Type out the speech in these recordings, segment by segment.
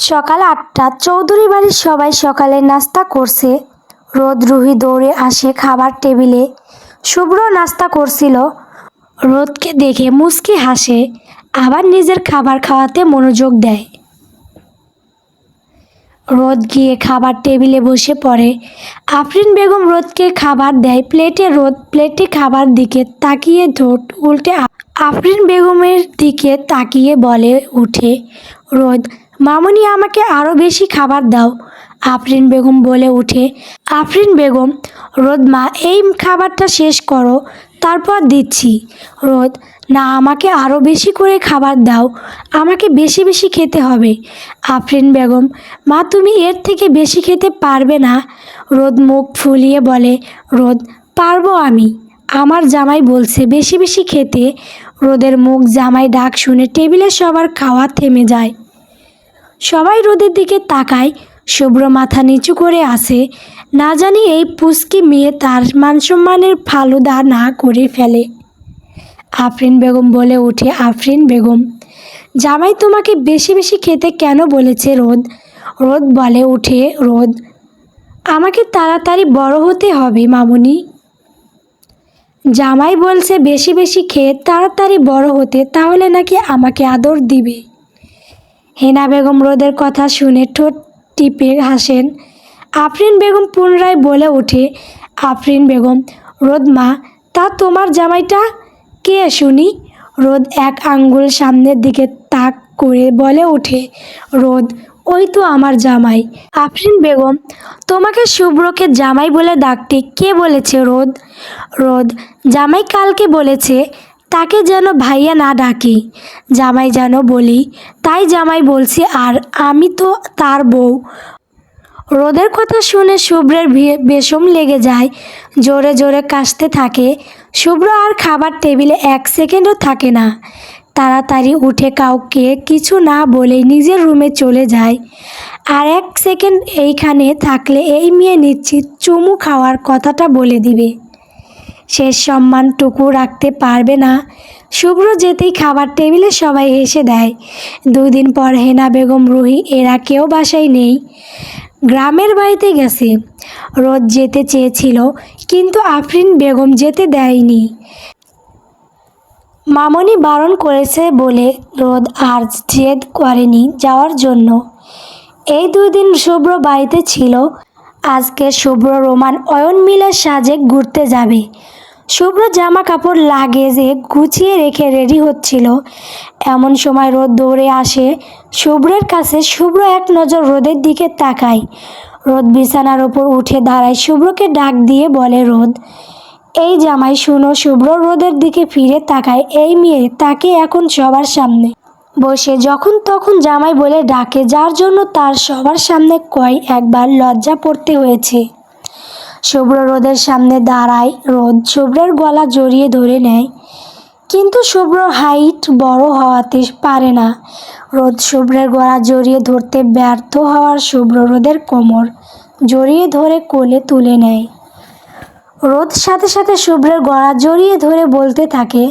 সকাল আটটা চৌধুরী বাড়ির সবাই সকালে নাস্তা করছে। রোদ রুহি দৌড়ে আসে খাবার টেবিলে। শুভ্র নাস্তা করছিল। রোদকে দেখে মুচকি হাসে, আবার নিজের খাবার খাওয়াতে মনোযোগ দেয়। রোদ গিয়ে খাবার টেবিলে বসে পড়ে। আফরিন বেগম রোদকে খাবার দেয়। প্লেটে রোদ প্লেটে খাবার দিকে তাকিয়ে ঠোঁট উল্টে আফরিন বেগমের দিকে তাকিয়ে বলে উঠে, রোদ মামুনি, আমাকে আরও বেশি খাবার দাও। আফরিন বেগম বলে উঠে, আফরিন বেগম, রোদ মা, এই খাবারটা শেষ করো, তারপর দিচ্ছি। রোদ, না, আমাকে আরও বেশি করে খাবার দাও, আমাকে বেশি বেশি খেতে হবে। আফরিন বেগম, মা, তুমি এর থেকে বেশি খেতে পারবে না। রোদ মুখ ফুলিয়ে বলে, রোদ, পারব আমি। আমার জামাই বলছে বেশি বেশি খেতে। রোদের মুখ জামাই ডাক শুনে টেবিলে সবার খাওয়া থেমে যায়। সবাই রোদের দিকে তাকায়, শুভ্র মাথা নিচু করে আসে না জানি এই পুস্কি মেয়ে তার মানসম্মানের ফালুদা না করে ফেলে। আফরিন বেগম বলে ওঠে, আফরিন বেগম, জামাই তোমাকে বেশি বেশি খেতে কেন বলেছে রোদ? রোদ বলে, ওঠে, রোদ, আমাকে তাড়াতাড়ি বড় হতে হবে, মামুনি। জামাই বলছে, বেশি বেশি খেয়ে তাড়াতাড়ি বড় হতে, তাহলে নাকি আমাকে আদর দিবে। হেনা বেগম রোদের কথা শুনে ঠোঁট টিপে হাসেন। আফরিন বেগম পুনরায় বলে ওঠে, আফরিন বেগম, রোদ মা, তা তোমার জামাইটা কে শুনি? রোদ এক আঙ্গুল সামনের দিকে তাক করে বলে ওঠে, রোদ, ওই তো আমার জামাই। আফরিন বেগম, তোমাকে শুভ্রকে জামাই বলে ডাকতে কে বলেছে রোদ? রোদ, জামাই কালকে বলেছে তাকে যেন ভাইয়া না ডাকি। জামাই যেন বলি, তাই জামাই বলছে, আর আমি তো তার বউ। রোদের কথা শুনে শুভ্রের বেশম লেগে যায়, জোরে জোরে কাশতে থাকে। শুভ্র আর খাবার টেবিলে এক সেকেন্ডও থাকে না। তাড়াতাড়ি উঠে কাউকে কিছু না বলে নিজের রুমে চলে যায়। আর এক সেকেন্ড এইখানে থাকলে এই মেয়ে নিশ্চিত চুমু খাওয়ার কথাটা বলে দিবে। শেষ সম্মানটুকু রাখতে পারবে না। শুভ্র যেতেই খাবার টেবিলে সবাই এসে দেয়। দুদিন পর হেনা বেগম, রুহি, এরা কেউ বাসায় নেই। গ্রামের বাড়িতে গেছে। রোদ যেতে চেয়েছিল, কিন্তু আফরিন বেগম যেতে দেয়নি। মামনি বারণ করেছে বলে রোদ আর জেদ করেনি যাওয়ার জন্য। এই দুই দিন শুভ্র বাড়িতে ছিল। আজকে শুভ্র রোমান অয়ন মিলের সাজে ঘুরতে যাবে। শুভ্র জামা কাপড় লাগেজে গুছিয়ে রেখে রেডি হচ্ছিল। এমন সময় রোদ দৌড়ে আসে। শুভ্রের কাছে শুভ্র এক নজর রোদের দিকে তাকায়। রোদ বিছানার ওপর উঠে দাঁড়ায় শুভ্রকে ডাক দিয়ে বলে, রোদ, এই জামাই শুনো, শুভ্র রোদের দিকে ফিরে তাকায়। এই মেয়ে তাকে এখন সবার সামনে বসে। যখন তখন জামাই বলে, ডাকে, যার জন্য তার সবার সামনে কয় একবার লজ্জা পড়তে হয়েছে। শুভ্র রোদের সামনে দাঁড়ায়। রোদ শুভ্রের গলা জড়িয়ে ধরে নেয়। কিন্তু শুভ্র হাইট বড় হওয়াতে পারে না। রোদ শুভ্রের গলা জড়িয়ে ধরতে ব্যর্থ হওয়ার শুভ্র রোদের কোমর জড়িয়ে ধরে কোলে তুলে নেয়। রোদ সাথে সাথে শুভ্রের গলা জড়িয়ে ধরে বলতে থাকে,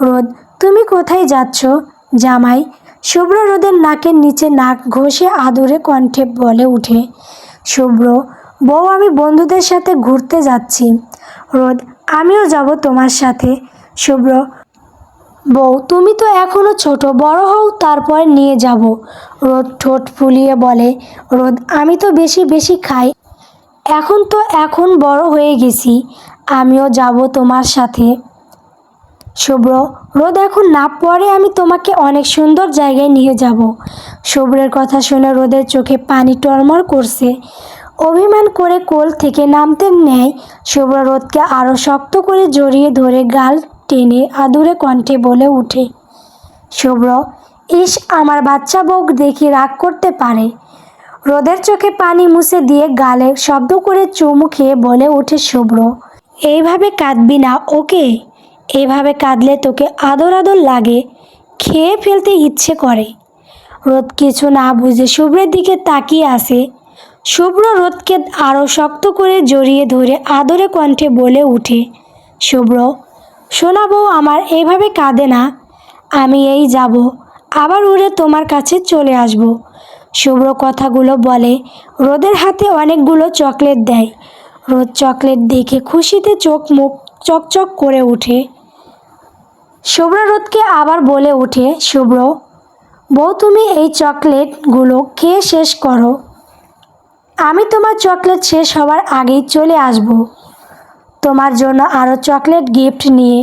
রোদ, তুমি কোথায় যাচ্ছ? জামাই, শুভ্র রোদের নাকের নিচে নাক ঘষে আদরে কণ্ঠে বলে উঠে, শুভ্র বউ, আমি বন্ধুদের সাথে ঘুরতে যাচ্ছি। রোদ, আমিও যাব তোমার সাথে। শুভ্র, বউ, তুমি তো এখনও ছোট, বড় হও, তারপর নিয়ে যাব। রোদ ঠোঁট ফুলিয়ে বলে, রোদ, আমি তো বেশি বেশি খাই। এখন তো এখন বড় হয়ে গেছি, আমিও যাব তোমার সাথে। শুভ্র, রোদ, এখন না পরে আমি তোমাকে অনেক সুন্দর জায়গায় নিয়ে যাব। শুভ্রের কথা শুনে রোদের চোখে পানি টলমল করছে। অভিমান করে কোল থেকে নামতে নেয় শুভ্র রোদকে আরও শক্ত করে জড়িয়ে ধরে গাল টেনে আদুরে কণ্ঠে বলে ওঠে শুভ্র, ইস, আমার বাচ্চা বউ দেখি রাগ করতে পারে। রোদের চোখে পানি মুছে দিয়ে গালে শব্দ করে চুমু খেয়ে বলে ওঠে শুভ্র, এইভাবে কাঁদবি না, ওকে? এভাবে কাঁদলে তোকে আদর আদর লাগে, খেয়ে ফেলতে ইচ্ছে করে। রোদ কিছু না বুঝে শুভ্রের দিকে তাকিয়ে আসে শুভ্র রোদকে আরও শক্ত করে জড়িয়ে ধরে আদরে কণ্ঠে বলে উঠে, শুভ্র, শোনা বউ আমার এইভাবে কাঁদে না। আমি এই যাব, আবার উড়ে তোমার কাছে চলে আসব। শুভ্র কথাগুলো বলে, রোদের হাতে অনেকগুলো চকলেট দেয়। রোদ চকলেট দেখে খুশিতে চোখ মুখ চকচক করে ওঠে শুভ্র রোদকে আবার বলে ওঠে শুভ্র, বউ তুমি এই চকলেটগুলো খেয়ে শেষ করো। আমি তোমার চকলেট শেষ হওয়ার আগেই চলে আসব। তোমার জন্য আরও চকলেট গিফট নিয়ে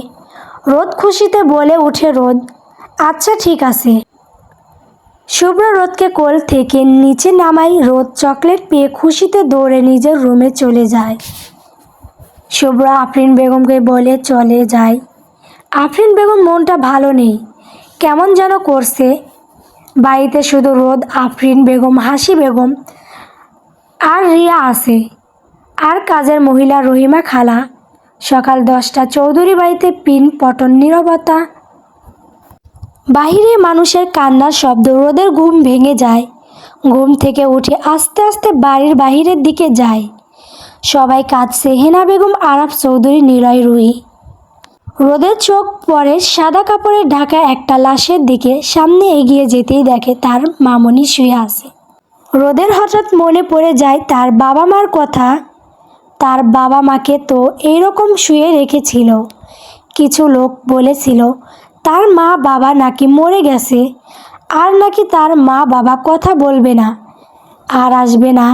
রোদ খুশিতে বলে উঠে রোদ আচ্ছা ঠিক আছে। শুভ্র রোদকে কোল থেকে নিচে নামাই রোদ চকলেট পেয়ে খুশিতে দৌড়ে নিজের রুমে চলে যায়। শুভ্র আফরিন বেগমকে বলে চলে যায়। আফরিন বেগম মনটা ভালো নেই, কেমন যেন করছে। বাড়িতে শুধু রোদ, আফরিন বেগম, হাসি বেগম আর রিয়া আছে। আর কাজের মহিলা রহিমা খালা। সকাল দশটা চৌধুরী বাড়িতে পিন পটন নীরবতা। বাহিরে মানুষের কান্নার শব্দ রোদের ঘুম ভেঙে যায়। ঘুম থেকে উঠে আস্তে আস্তে বাড়ির বাহিরের দিকে যায়। সবাই কাঁদছে, হেনা বেগম, আরাফ চৌধুরী নিরয় রুই। রোদের চোখ পরে সাদা কাপড়ে ঢাকা একটা লাশের দিকে, সামনে এগিয়ে যেতেই দেখে তার মামনি শুয়ে আছে। রোদের হঠাৎ মনে পড়ে যায় তার বাবা মার কথা। তার বাবা মাকে তো এইরকম শুয়ে রেখেছিল। কিছু লোক বলেছিল, তার মা বাবা নাকি মরে গেছে। আর নাকি তার মা বাবা কথা বলবে না। আর আসবে না।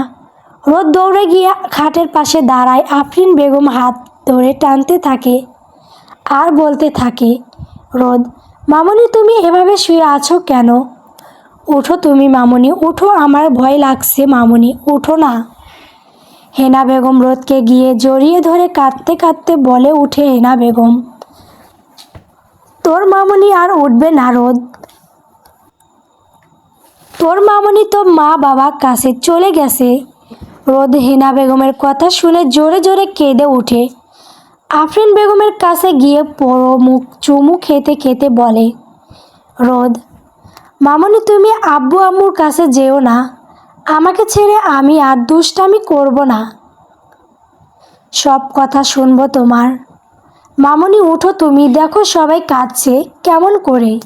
রোদ দৌড়ে গিয়ে খাটের পাশে দাঁড়ায় আফরিন বেগম হাত ধরে টানতে থাকে, আর বলতে থাকে, রোদ, মামনি তুমি এভাবে শুয়ে আছো কেন? উঠো তুমি মামনি উঠো আমার ভয় লাগছে মামনি উঠো না। হেনা বেগম রোদকে গিয়ে জড়িয়ে ধরে কাঁদতে কাঁদতে বলে উঠে হেনা বেগম। তোর মামনি আর উঠবে না রোদ। তোর মামনি তো মা বাবার কাছে চলে গেছে। রোদ হেনা বেগমের কথা শুনে জোরে জোরে কেঁদে ওঠে। আফরিন বেগমের কাছে গিয়ে পড়ো মুখ চুমু খেতে খেতে বলে, রোদ মামনি, তুমি আব্বু আম্মুর কাছে যেও না। আমাকে ছেড়ে আমি আর দুষ্টামি করব না। সব কথা শুনব তোমার। মামনি, উঠো তুমি, দেখো সবাই কাঁদছে, কেমন করে?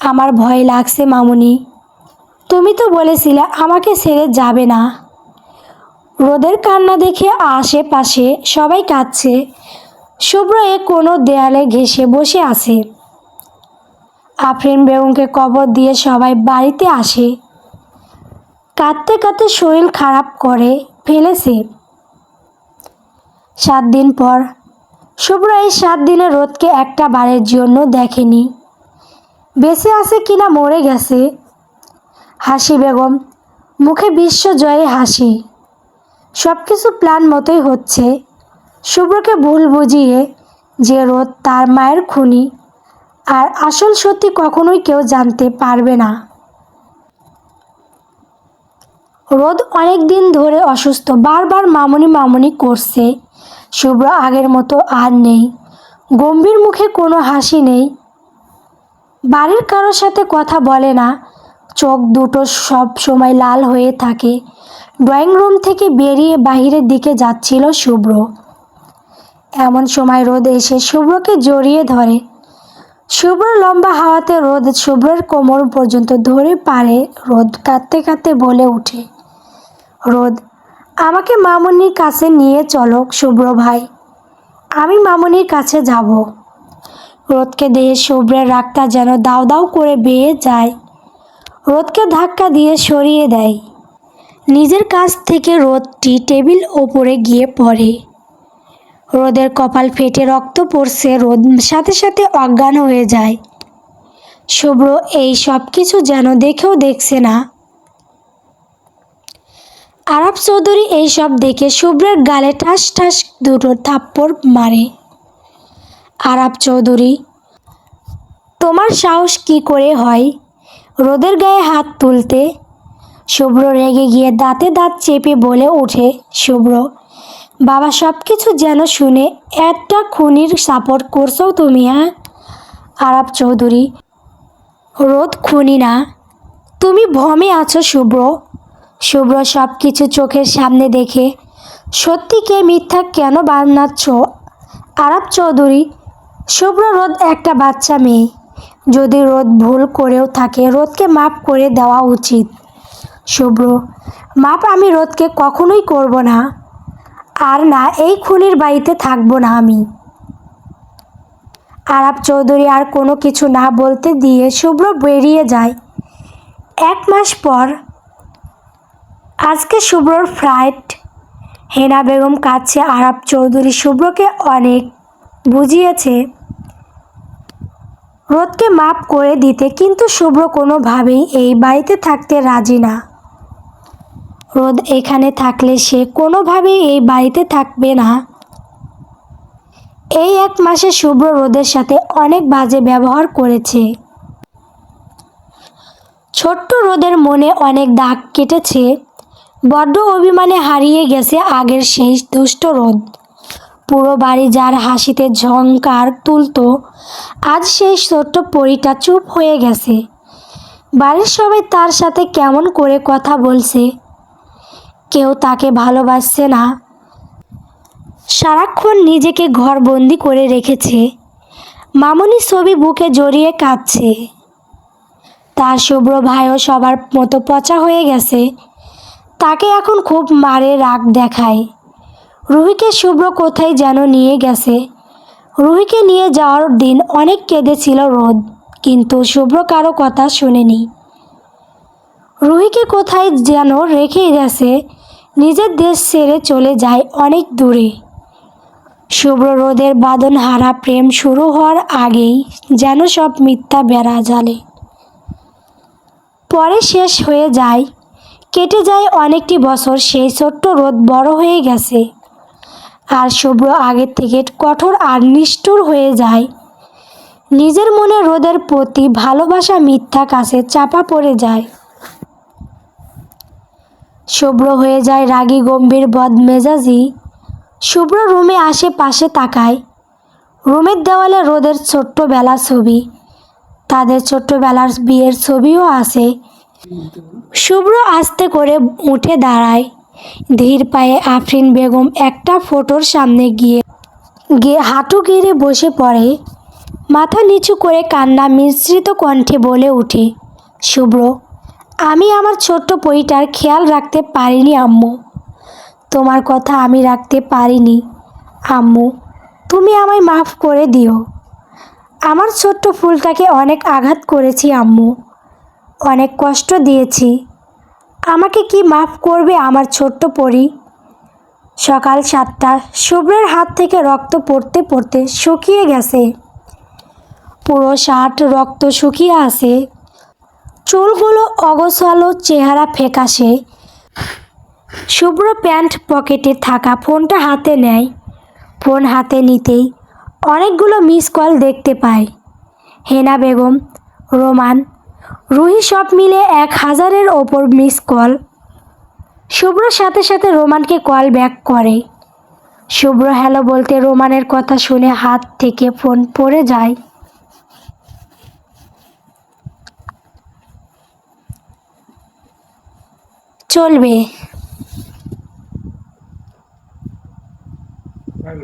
আমার ভয় লাগছে মামনি। তুমি তো বলেছিলে আমাকে ছেড়ে যাবে না। রোদের কান্না দেখে আশেপাশে সবাই কাঁদছে। শুভ্র এ কোনো দেয়ালে ঘেঁষে বসে আছে। আফরিন বেগমকে কবর দিয়ে সবাই বাড়িতে আসে। কাঁদতে কাঁদতে শরীর খারাপ করে ফেলেছে। সাত দিন পর, শুভ্র এই সাত দিনে রোদকে একটা বারের জন্য দেখেনি। বেঁচে আছে কিনা মরে গেছে। হাসি বেগম মুখে বিশ্বজয়ে হাসি। সব কিছু প্ল্যান মতোই হচ্ছে। শুভ্রকে ভুল বুঝিয়ে যে রোদ তার মায়ের খুনি। আর আসল সত্যি কখনোই কেউ জানতে পারবে না। রোদ অনেক দিন ধরে অসুস্থ। বারবার মামনি মামনি করছে। শুভ্র আগের মতো আর নেই। গম্ভীর মুখে কোনো হাসি নেই। বাড়ির কারোর সাথে কথা বলে না। চোখ দুটো সব সময় লাল হয়ে থাকে। ড্রয়িং রুম থেকে বেরিয়ে বাহিরের দিকে যাচ্ছিল শুভ্র। এমন সময় রোদ এসে শুভ্রকে জড়িয়ে ধরে। শুভ্র লম্বা হাওয়াতে রোদ শুভ্রের কোমর পর্যন্ত ধরে পারে রোদ কাঁদতে কাঁদতে বলে ওঠে রোদ, আমাকে মামনির কাছে নিয়ে চলো শুভ্র ভাই। আমি মামনির কাছে যাব। রোদকে দিয়ে শুভ্রের রাগটা যেন দাও দাও করে বেয়ে যায়। রোদকে ধাক্কা দিয়ে সরিয়ে দেয়। নিজের কাছ থেকে রোদটি টেবিল ওপরে গিয়ে পড়ে। রোদের কপাল ফেটে রক্ত পড়ছে, রোদ সাথে সাথে অজ্ঞান হয়ে যায়। শুভ্র এই সব কিছু যেন দেখেও দেখছে না। আরব চৌধুরী এইসব দেখে শুভ্রের গালে ঠাস ঠাস দুটো থাপ্পড় মারে। আরব চৌধুরী, তোমার সাহস কি করে হয় রোদের গায়ে হাত তুলতে? শুভ্র রেগে গিয়ে দাঁতে দাঁত চেপে বলে ওঠে, শুভ্র বাবা সব কিছু যেন শুনে একটা খুনির সাপোর্ট করছ তুমি হ্যাঁ? আরব চৌধুরী, রোদ খুনি না। তুমি ভমে আছো শুভ্র। শুভ্র সব কিছু চোখের সামনে দেখে সত্যিকে মিথ্যা কেন বানাচ্ছ? আরব চৌধুরী, শুভ্র রোদ একটা বাচ্চা মেয়ে। যদি রোদ ভুল করেও থাকে, রোদকে মাফ করে দেওয়া উচিত। শুভ্র, মাপ আমি রোদকে কখনোই করব না। আর না, এই খুনির বাড়িতে থাকব না আমি। আরাব চৌধুরী আর কোনো কিছু না বলতে দিয়ে শুভ্র বেরিয়ে যায়। এক মাস পর, আজকে শুভ্রর ফ্লাইট। হেনা বেগম কাছে আরাব চৌধুরী শুভ্রকে অনেক বুঝিয়েছে। রোদকে মাপ করে দিতে, কিন্তু শুভ্র কোনোভাবেই এই বাড়িতে থাকতে রাজি না। রোদ এখানে থাকলে সে কোনোভাবেই এই বাড়িতে থাকবে না। এই এক মাসে শুভ্র রোদের সাথে অনেক বাজে ব্যবহার করেছে। ছোট্ট রোদের মনে অনেক দাগ কেটেছে। বড্ড অভিমানে হারিয়ে গেছে আগের সেই দুষ্ট রোদ। পুরো বাড়ি যার হাসিতে ঝংকার তুলতো, আজ সেই ছোট্ট পরিটা চুপ হয়ে গেছে। বাড়ির সবাই তার সাথে কেমন করে কথা বলছে কেউ তাকে ভালোবাসছে না। সারাক্ষণ নিজেকে ঘরবন্দি করে রেখেছে। মামনি ছবি বুকে জড়িয়ে কাঁদছে। তার শুভ্র ভাইও সবার মতো পচা হয়ে গেছে। তাকে এখন খুব মারে রাগ দেখায়। রুহিকে শুভ্র কোথায় যেন নিয়ে গেছে। রুহিকে নিয়ে যাওয়ার দিন অনেক কেঁদেছিল রোদ, কিন্তু শুভ্র কারও কথা শুনেনি। রুহিকে কোথায় যেন রেখে গেছে, নিজের দেশ ছেড়ে চলে যায় অনেক দূরে। শুভ্র রোদের বাদন হারা প্রেম শুরু হওয়ার আগেই যেন সব মিথ্যা বেড়া জালে পরে শেষ হয়ে যায়, কেটে যায় অনেকটি বছর, সেই ছোট্ট রোদ বড় হয়ে গেছে। আর শুভ্র আগের থেকে কঠোর আর নিষ্ঠুর হয়ে যায়। নিজের মনে রোদের প্রতি ভালোবাসা মিথ্যা কাছে চাপা পড়ে যায়। শুভ্র হয়ে যায় রাগী গম্ভীর বদ মেজাজি শুভ্র রুমে আশেপাশে তাকায়। রুমের দেওয়ালে রোদের ছোট্টবেলা ছবি। তাদের ছোট্টবেলার বিয়ের ছবিও আছে। শুভ্র আস্তে করে উঠে দাঁড়ায়। ধীর পায়ে আফরিন বেগম একটা ফটোর সামনে গিয়ে গিয়ে হাঁটু গেড়ে বসে পড়ে। মাথা নিচু করে কান্না মিশ্রিত কণ্ঠে বলে ওঠে শুভ্র আমি আমার ছোট্ট পরিটার খেয়াল রাখতে পারিনি, আম্মু। তোমার কথা আমি রাখতে পারিনি, আম্মু। তুমি আমায় মাফ করে দিও। আমার ছোট্ট ফুলটাকে অনেক আঘাত করেছি, আম্মু। অনেক কষ্ট দিয়েছি। আমাকে কি মাফ করবে আমার ছোট্ট পরি? সকাল সাতটা, শুভ্রের হাত থেকে রক্ত পড়তে পড়তে শুকিয়ে গেছে। পুরো শার্ট রক্ত শুকিয়ে আছে। চুলগুলো অগোছালো চেহারা ফেকাশে শুভ্র প্যান্ট পকেটে থাকা ফোনটা হাতে নেয়। ফোন হাতে নিতেই অনেকগুলো মিস কল দেখতে পায়। হেনা বেগম, রোমান, রুহি সব মিলে এক হাজারের ওপর মিস কল। শুভ্র সাথে সাথে রোমানকে কল ব্যাক করে। শুভ্র হ্যালো বলতে রোমানের কথা শুনে হাত থেকে ফোন পড়ে যায়। চলবে। হ্যাঁ,